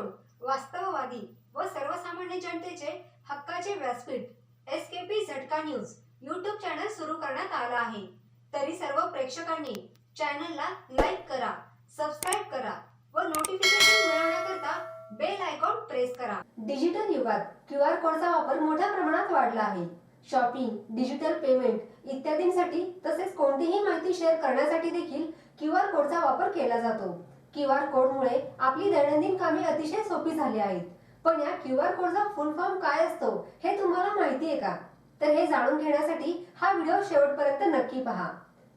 करून वास्तववादी व सर्वसामान्य जनतेचे हक्काचे व्यासपीठ एस के पी झटका न्यूज यूट्यूब चॅनल सुरू करण्यात आला आहे. तरी सर्व प्रेक्षकांनी चॅनलला लाईक करा सबस्क्राईब करा व नोटिफिकेशन मिळवण्याकरता बेल आयकॉन प्रेस करा. डिजिटल युगात क्यू आर कोडचा वापर मोठ्या प्रमाणात वाढला आहे. शॉपिंग डिजिटल पेमेंट इत्यादींसाठी तसेच कोणतीही माहिती शेअर करण्यासाठी देखील क्यू आर कोडचा वापर केला जातो. क्यू आर कोडमुळे आपली दैनंदिन कामे अतिशय सोपी झाली आहेत. पण या क्यू आर कोडचा फुल फॉर्म काय असतो हे तुम्हाला माहिती आहे का? तर हे जाणून घेण्यासाठी हा व्हिडिओ शेवटपर्यंत नक्की पहा.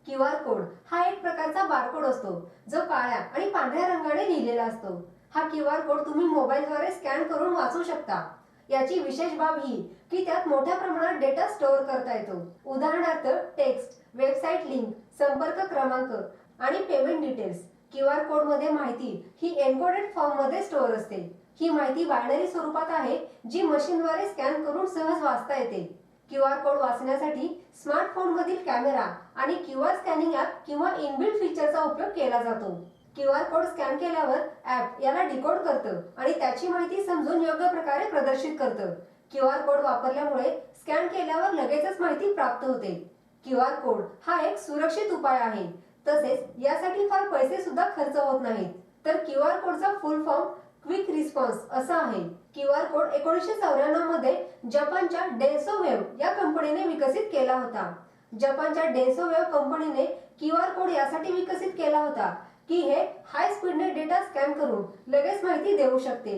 क्यू आर कोड हा एक प्रकारचा बारकोड असतो जो काळ्या आणि पांढऱ्या रंगाने लिहिलेला असतो. हा क्यू आर कोड तुम्ही मोबाईलद्वारे स्कॅन करून वाचू शकता. याची विशेष बाब ही की त्यात मोठ्या प्रमाणात डेटा स्टोअर करता येतो. उदाहरणार्थ टेक्स्ट वेबसाईट लिंक संपर्क क्रमांक आणि पेमेंट डिटेल्स. क्यू आर कोडमध्ये माहिती ही एन्कोडेड फॉर्ममध्ये स्टोअर असते. ही माहिती बायनरी स्वरूपात आहे जी मशीनद्वारे स्कॅन करून सहज वाचता येते. क्यू आर कोड वाचण्यासाठी स्मार्टफोन मधील कॅमेरा आणि क्यू आर स्कॅनिंग ऍप किंवा इनबिल्ट फीचरचा उपयोग केला जातो. क्यू आर कोड स्कॅन केल्यावर ऍप याला डिकोड करतं आणि त्याची माहिती समजून योग्य प्रकारे प्रदर्शित करतं. क्यू आर कोड वापरल्यामुळे स्कॅन केल्यावर लगेचच माहिती प्राप्त होते. क्यू आर कोड हा एक सुरक्षित उपाय आहे. तसेच यासाठी फार पैसे सुद्धा खर्च होत नाहीत. तर क्यू आर कोडचा फुल फॉर्म क्विक रिस्पॉन्स असा आहे. क्यू आर कोड एकोणीसशे चौऱ्याण्णवमध्ये जपानच्या डेन्सोवेव्ह या कंपनीने विकसित केला होता. जपानच्या डेन्सोवेव्ह कंपनीने क्यू आर कोड यासाठी विकसित केला होता की हे हाय स्पीडने डेटा स्कॅन करून लगेच माहिती देऊ शकते.